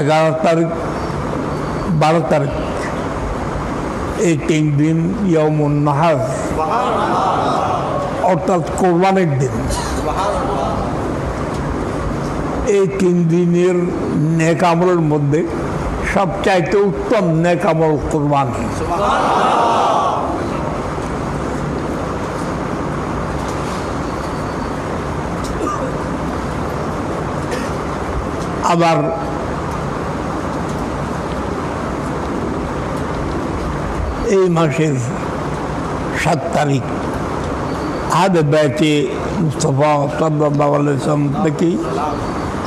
এগারো তারিখ, বারো তারিখ। এই তিন দিন ইয়মুন নাহার অর্থাৎ কোরবানের দিন। এই তিন দিনের নেক আমলের মধ্যে সবচাইতে উত্তম নেক আমল কোরবানি। আবার এই মাসের সাত তারিখ। আদ ব্যাচে মুস্তফা সাল্লাম থেকে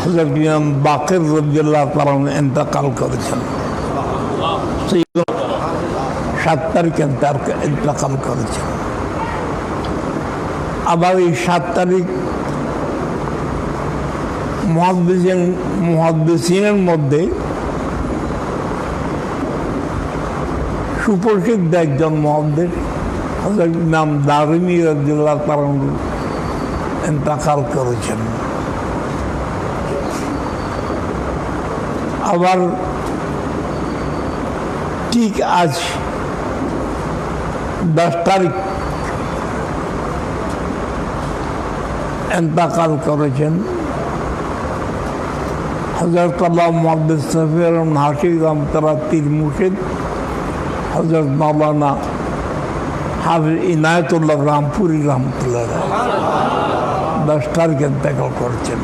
হজরত ইমাম বাকের রবিল্লাহ তালাম এন্তেকাল করেছেন। সাত তারিখ এন্তেকাল করেছেন। আবার এই সাত তারিখ মহাদ্দেশিনের মধ্যে সুপ্রসিদ্ধ একজন হজরত ইমাম দারিমি রবিল্লাহ তালাম এন্তেকাল করেছেন। আবার ঠিক আজ দশ তারিখ এন্তাকাল করেছেন। হজরত আল্লাহ মোহাম্মদ সফির হাসি রহমতরা তীর মুর্শিদ হজরত মৌলানা হাফিজ ইনায়তুল্লাহ রামপুরি রহমতুল্লাহ দশ তারিখ এন্তেকাল করেছেন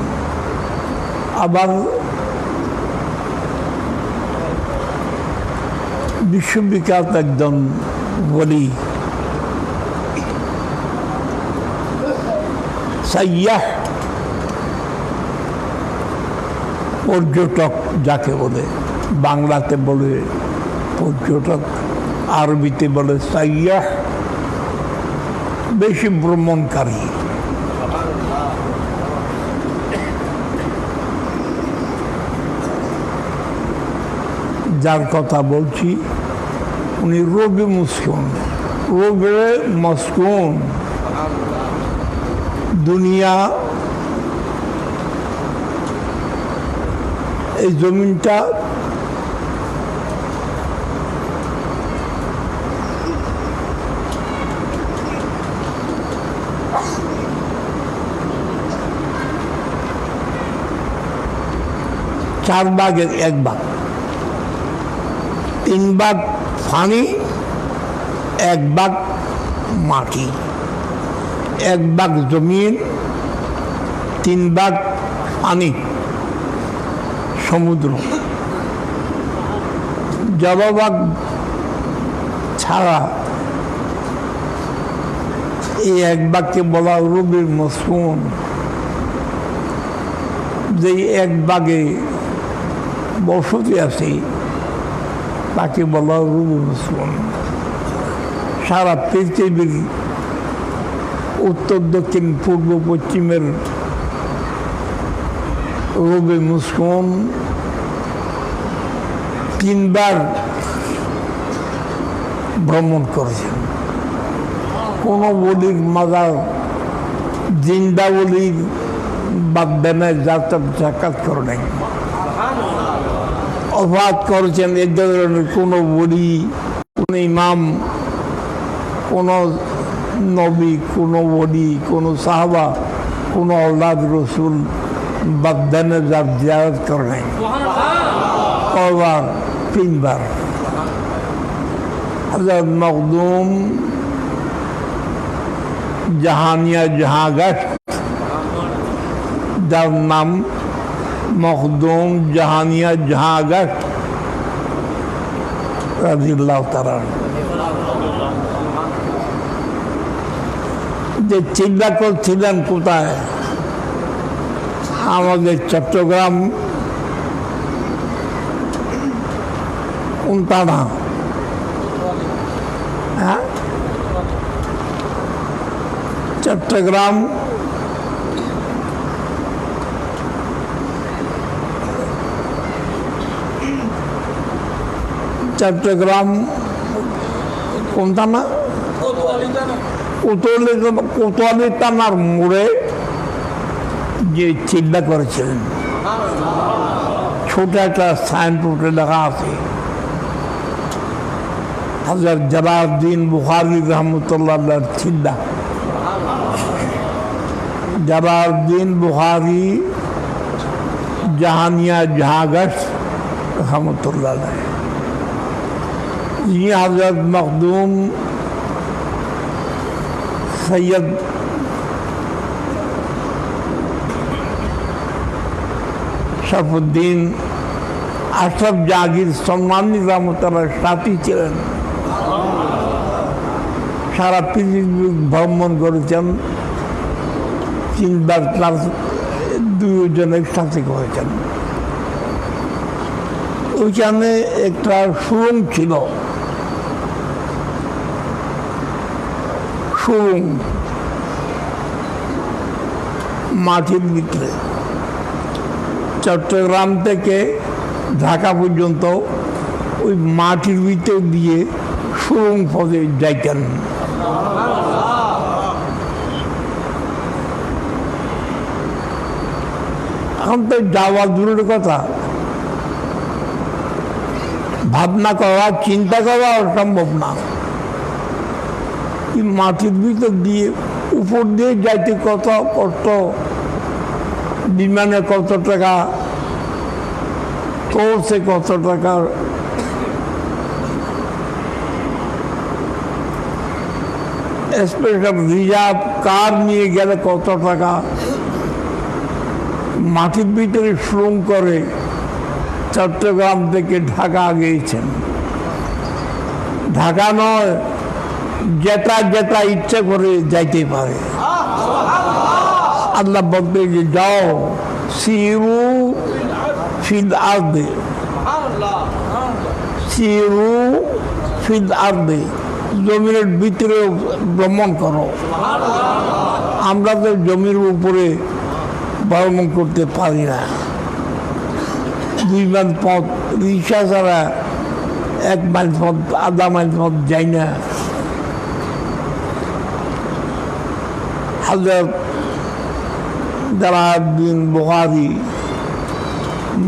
আবার বিশ্ববিখ্যাত একজন বলি সাইয়াহ পর্যটক যাকে বলে বাংলাতে বলে পর্যটক আরবিতে বলে সাইয়াহ, বেশি ভ্রমণকারী। যার কথা বলছি, উনি রবি মুসকুন। রবে মস্কুন। দুনিয়া, এই জমিনটা চার ভাগের এক ভাগ তিন ভাগ পানি এক ভাগ মাটি, এক ভাগ জমিন, তিন ভাগ পানি, সমুদ্র। জলভাগ ছাড়া এই এক বাক্যে বলা রবির মসুন যে এক বাগে বসতি আছে। তাকে বলা রবি মুসলমান সারা পৃথিবীর উত্তর, দক্ষিণ, পূর্ব, পশ্চিমের রবি মুসলমান তিনবার ভ্রমণ করেছেন। কোনো বলির মাজার, জিন্দা বলির বাদ দেনায় যাত্রা সাক্ষাৎ করে নাই। অবাধ করেছেন, এ ধরনের কোনো বলি কোনো ইমাম, কোনো নবী, কোনো বলি কোনো সাহাবা, কোনো আল্লাদ রসুল বাগদানে যার জিয়ারত করে নাই। কবার তিনবার। হজরত মখদুম জাহানিয়া জাহাগাস যার নাম মখদুম জাহানিয়া জাহাগাস রাজিল্লাহ তারা যে চিন্তা করছিলেন কোথায় আমাদের চট্টগ্রাম উনতানা হ্যাঁ চট্টগ্রাম চট্টগ্রাম কোনটা না কোতোয়ালি টানার মোড়ে যে চিল্লা করেছিলেন। ছোট একটা সাইনবোর্ডে লেখা আছে, হাজার জালাউদ্দিন বুখারি রহমতুল্লাহ ছিল্লা জালাউদ্দিন বুখারি জাহানিয়া জাহাগশ রহমতুল্লাহ ये हजरत मखदूम सैयद শরফুদ্দিন আশরফ জাহাঙ্গীর সম্মানিত রহমতুল্লাহ সাথী ছিলেন সারা পৃথিবী ভ্রমণ করেছেন তিনবার ক্লাস দুজনের সাথে করেছেন ওইখানে একটা সুরং ছিল সুরং মাটির ভিতরে। চট্টগ্রাম থেকে ঢাকা পর্যন্ত ওই মাটির ভিতর দিয়ে সুরং পথে যাইতেন। এখন তো যাওয়া দূরের কথা। ভাবনা করা, চিন্তা করা সম্ভব না। মাটির ভিতর দিয়ে, উপর দিয়ে যাইতে কত কষ্ট, বিমানে কত টাকা কোর্সে কত টাকা। স্পেশাল রিজার্ভ কার নিয়ে গেলে কত টাকা? মাটির ভিতরে শ্রম করে চট্টগ্রাম থেকে ঢাকা গিয়েছেন। ঢাকা নয় যেটা যেটা ইচ্ছে করে যাইতে পারে। আল্লাহ বলতে যে, যাও, সিরু ফিল আর্দে। সিরু ফিল আর্দে জমির ভিতরে ভ্রমণ করো। আমরা তো জমির উপরে ভ্রমণ করতে পারি না। দুই মাইল পথ, রিক্সা ছাড়া এক মাইল পথ, আধা মাইল পথ যাই না। হাজার জালাউদ্দিন বুখারি,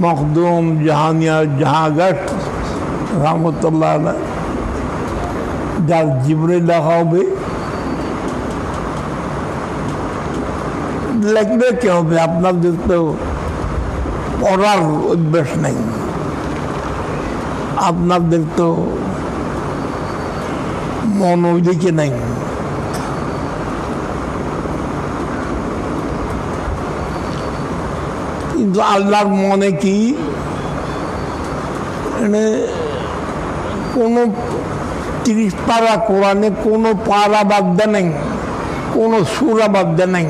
মখদুম জাহানিয়া জাহাগট রহমতুল্লাহ যার জীবনে লেখা হবে। লিখবে কি হবে? আপনাদের তো পড়ার অভ্যাস নেই। আপনাদের তো মন ওইদিকে নেই। কিন্তু আল্লাহর মনে কি? মানে কোনো তিরিশ পারা কোরআনে কোনো পারা বাদ নেই, কোনো সুরা বাদ নেই।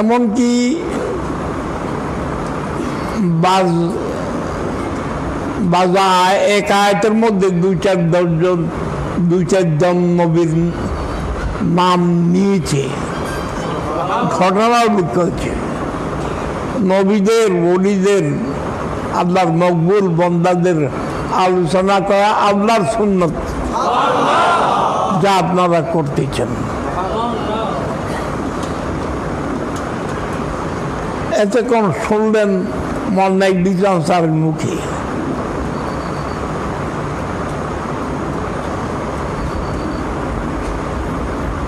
এমনকি বাজ, বাজা এক আয়তের মধ্যে দুই চার দশজন, দুই চারজন নবীর নাম নিয়েছে। ঘটনা উল্লেখ করেছে নবীদের বলিদের আল্লাহর মকবুল বন্দাদের আলোচনা করা আল্লাহর সুন্নত। যা আপনারা করতেছেন। এতক্ষণ শুনলেন মন্নাই বিক্রম স্যারের মুখে।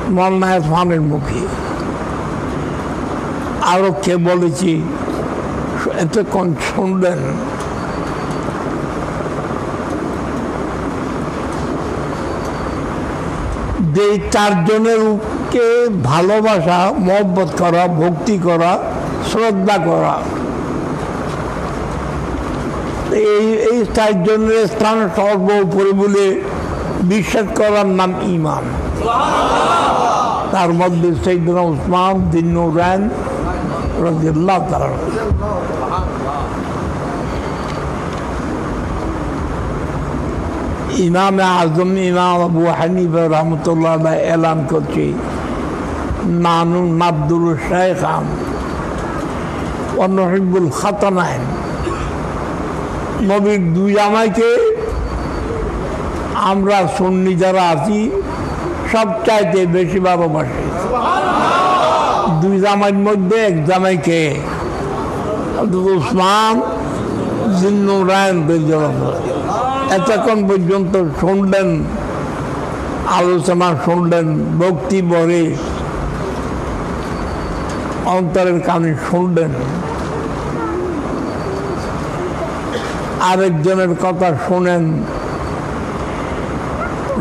মন্নায় ফানের মুখে। আরও কে বলেছি? এতক্ষণ শুনলেন যে চারজনের কে ভালোবাসা, মহব্বত করা, ভক্তি করা, শ্রদ্ধা করা। এই এই চারজনের স্থান সর্বোপরি বলে বিশ্বাস করার নাম ইমান। তার মধ্যে সৈদনা উসমান দিনুরান ইমাম আজম, ইমাম আবু হানিফা রহমতুল্লাহ এলান করছে নানু নাবদুল শেখ আম অনহিবুল খাতানাইন। নবীর দুই জামাইকে আমরা সন্নি যারা আছি সব চাইতে বেশি ভালোবাসি। দুই জামাইয়ের মধ্যে, এক জামাইকে উসমান জিন্নুরায়ন এতক্ষণ পর্যন্ত শুনলেন, আলোচনা শুনলেন, ভক্তি বরে অন্তরের কানে শুনলেন। আরেকজনের কথা শোনেন,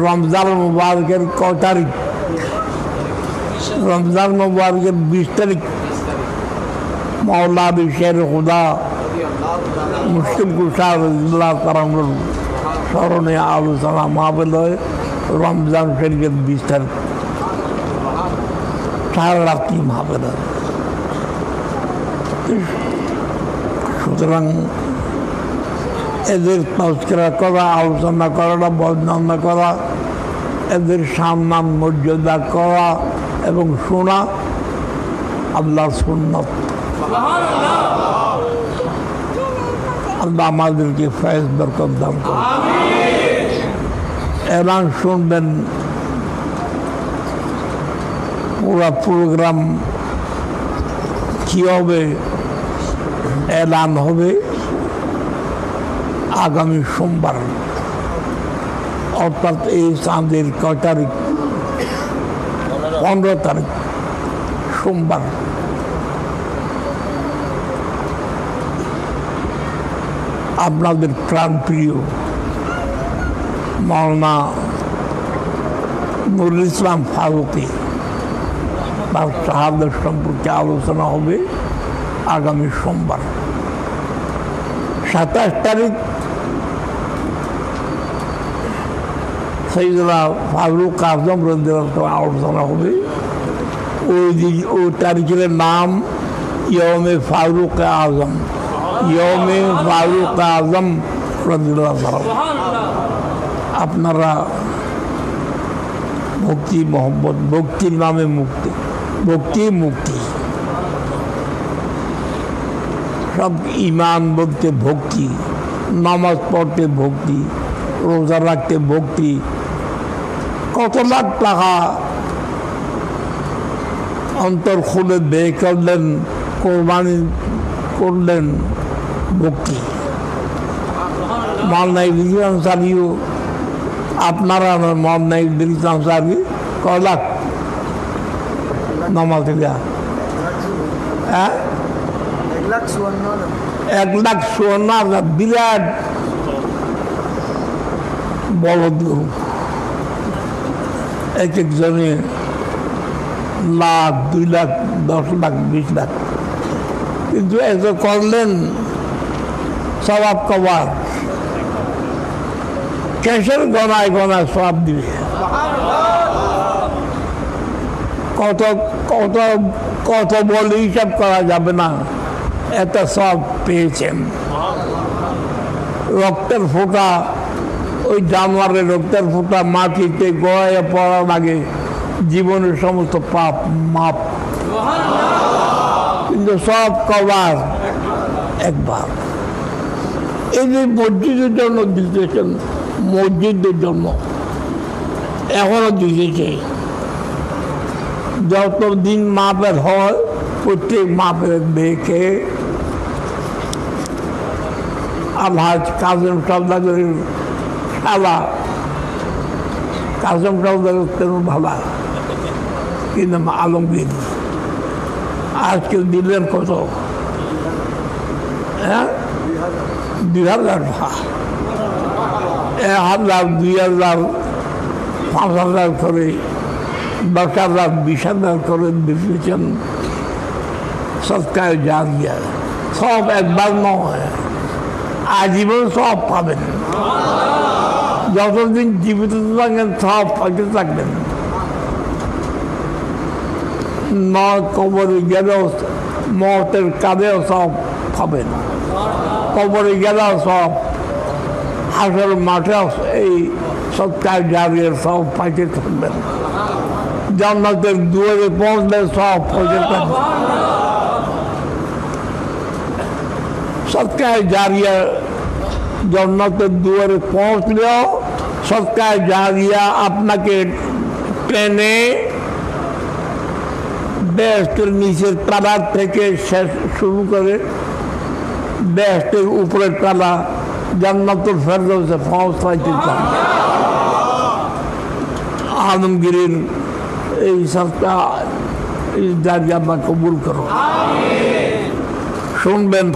রমজান মুবারকের ক তারিখ রমজান মুবারকের বিশ তারিখ। মৌলা বিশ্বের হুদা মুসলিম কুষার স্মরণে আলোচনা মাহবিল হয় রমজান শরীফের বিশ তারিখ। সারা রাত্রি মাহবিল হয় সুতরাং এদের তস্করা করা, আলোচনা করাটা বর্ণনা করা, এদের সম্মান মর্যাদা করা এবং শোনা আল্লাহ সুন্নত। আল্লাহ আমাদেরকে ফয়েজ বরকত দান করুন। এলান শুনবেন পুরা প্রোগ্রাম কি হবে এলান হবে আগামী সোমবার। অর্থাৎ এই চাঁদের কয় তারিখ পনেরো তারিখ, সোমবার। আপনাদের প্রাণপ্রিয় মাওলানা নুরুল ইসলাম ফারুকি, তার শাহাদের সম্পর্কে আলোচনা হবে আগামী সোমবার। সাতাশ তারিখ সৈদুল্লাহ ফারুক আজম রঞ্জিত আলোচনা হবে। ওই দিন ওই তারিখের নাম ইয়মে ফারুক আজম। ইয়মে ফারুক আজম রঞ্জিল্লাহ আপনারা ভক্তি মোহাম্মদ ভক্তির নামে মুক্তি, ভক্তি মুক্তি। সব ইমান বলতে ভক্তি, নামাজ পড়তে ভক্তি, রোজা রাখতে ভক্তি কত লাখ টাকা? অন্তর খুলে ব্যয় করলেন, কোরবানি করলেন ভক্তি মালনা ইদ্রিস আনসারিও আপনারা মালনা ইদ্রিস আনসারি? ক লাখ নামাজ হ্যাঁ? এক লাখ চুয়ান্ন বিরাট বড় এক একজনে লাখ, দুই লাখ, দশ লাখ, বিশ লাখ। কিন্তু এত করলেন সবাব কবার ক্যাশের গনায় গনায় সব দিবে। কত কত কত বলে হিসাব করা যাবে না। এত সব পেয়েছেন। রক্তের ফোঁটা ওই জানোয়ারের রক্তের ফোঁটা মাটিতে গড়াইয়ে পড়ার আগে জীবনের সমস্ত পাপ মাপ। কিন্তু সব কবার একবার। এই যে মসজিদের জন্য দিতেছেন মসজিদের জন্য। এখনও দিতেছে যত দিন মাপের হয়, প্রত্যেক মাপের মেয়েকে। আলহাজ কাজম সৌদাগরের শালা কাজম তেমন ভালা কি নাম আলমগীর আজকে দিলেন কত? হ্যাঁ? দুই হাজার। ভা এক হাজার, দুই হাজার, পাঁচ হাজার করে, দশ হাজার, বিশ হাজার করে দিতেছেন সৎকার জানিয়া সব একবার নয়, আজীবন সব পাবেন। যতদিন জীবিত থাকেন, সব পাইতে থাকবেন। মা কবরে গেলেও মতের কাঁধেও সব পাবেন। কবরে গেলেও সব, হাসর মাঠেও এই সৎকার জারিয়ে সব পাইতে থাকবেন। জান্নাতের দুয়ারে পৌঁছলে সব পাইতে থাকবেন। সৎকার জারিয়া জন্নতের দুয়ারে পৌঁছলেও সৎকার জারিয়া আপনাকে ট্রেনে বেহেস্তের নিচের তালা থেকে শেষ শুরু করে বেহেস্তের উপরের তালা জান্নাতুল ফেরদৌসে পৌঁছাইতে চান আলমগীরের এই সবটা দাবি আল্লাহ কবুল করো শুনবেন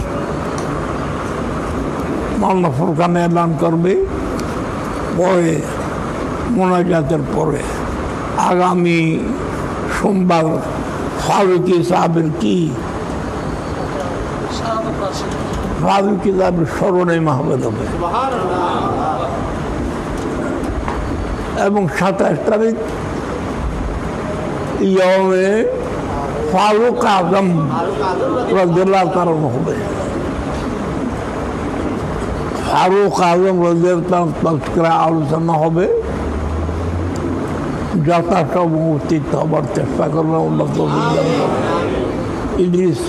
মাল্লা ফুরকানে এলান করবে। পরে, মোনাজাতের পরে, আগামী সোমবার ফারুকি সাহেবের কি? ফারুকি সাহেবের স্মরণে মাহবেদ হবে। এবং সাতাশ তারিখ ইয়মে ফারুক আজম রাজ্লার কারণ হবে। ফারুক আলম রোজের তার তৎকরা আলোচনা হবে। যথাসব উচিত হবার চেষ্টা করবে উন্নত ইলিশ ইংলিশ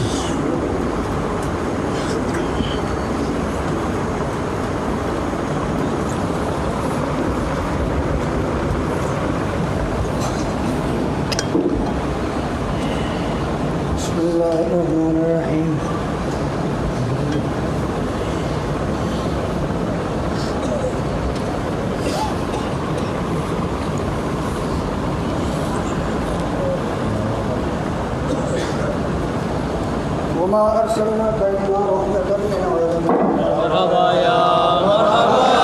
وما أرسلناك إلا رحمة للعالمين. وعاشق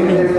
আমি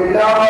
لله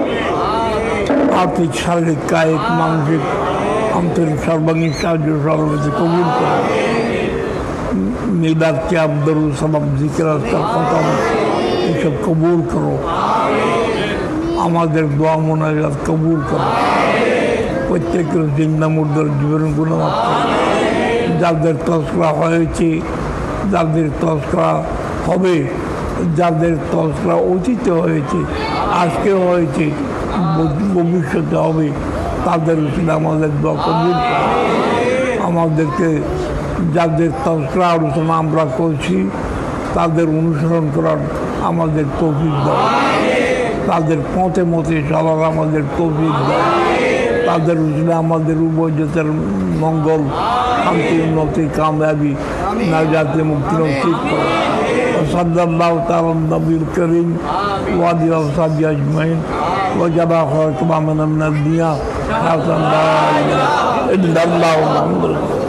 আর্থিক শারীরিক, কায়িক, মানসিক, আন্তরিক সর্বাঙ্গীন সাহায্য সর্বদাই কবুল করো। মিলাদ কে আব্দুল সালাম, জিকির আজকাল খতম, এসব কবুল করো। আমাদের দোয়া মোনাজাত কবুল করো। প্রত্যেকের জিন্দা মুর্দার জীবন গুণমাত করো। যাদের তস্করা হয়েছে, যাদের তস্করা হবে, যাদের তস্করা অতীতে হয়েছে আজকে হয়েছে ভবিষ্যতে হবে তাদের উচিত আমাদের কবুল আমাদেরকে যাদের তস্করা আলোচনা আমরা করছি, তাদের অনুসরণ করার আমাদের তৌফিক দেওয়া তাদের পথে মতে চলার আমাদের তৌফিক দেওয়া তাদের উচিলে আমাদের উভয় মঙ্গল, শান্তি, উন্নতি, কাময়াবি না যাতে মুক্তি নসিব করে। সাল্লাল্লাহু তাআলা নবীল করিম ওয়াদি ওয়াসাবি আজমাইন। وجب خاتم من النبي حسن لا اله الا الله محمد رسول الله